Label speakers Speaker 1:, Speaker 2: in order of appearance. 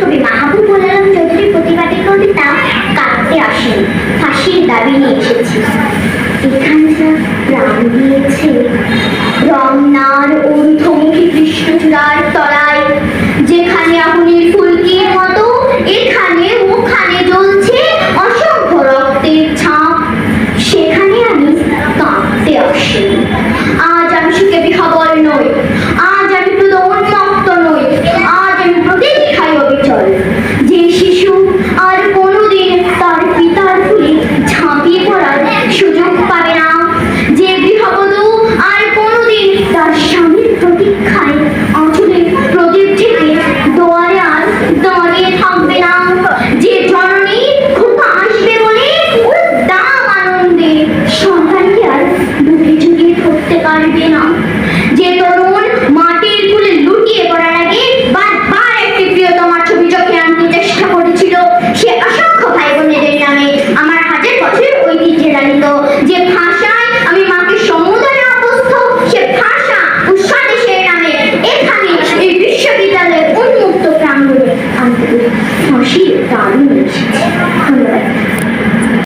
Speaker 1: কবি মোলালাম চৌধুরী প্রতিবাদী কবিতা কাঁদতে আসেন ফাঁসির দাবি নিয়ে এসেছি এখানটা প্রাণ দিয়েছে। রমনার ঊর্ধ্বমুখী কৃষ্ণচূড়ার তলায়, যেখানে আপনি ফুলকির মতো Albi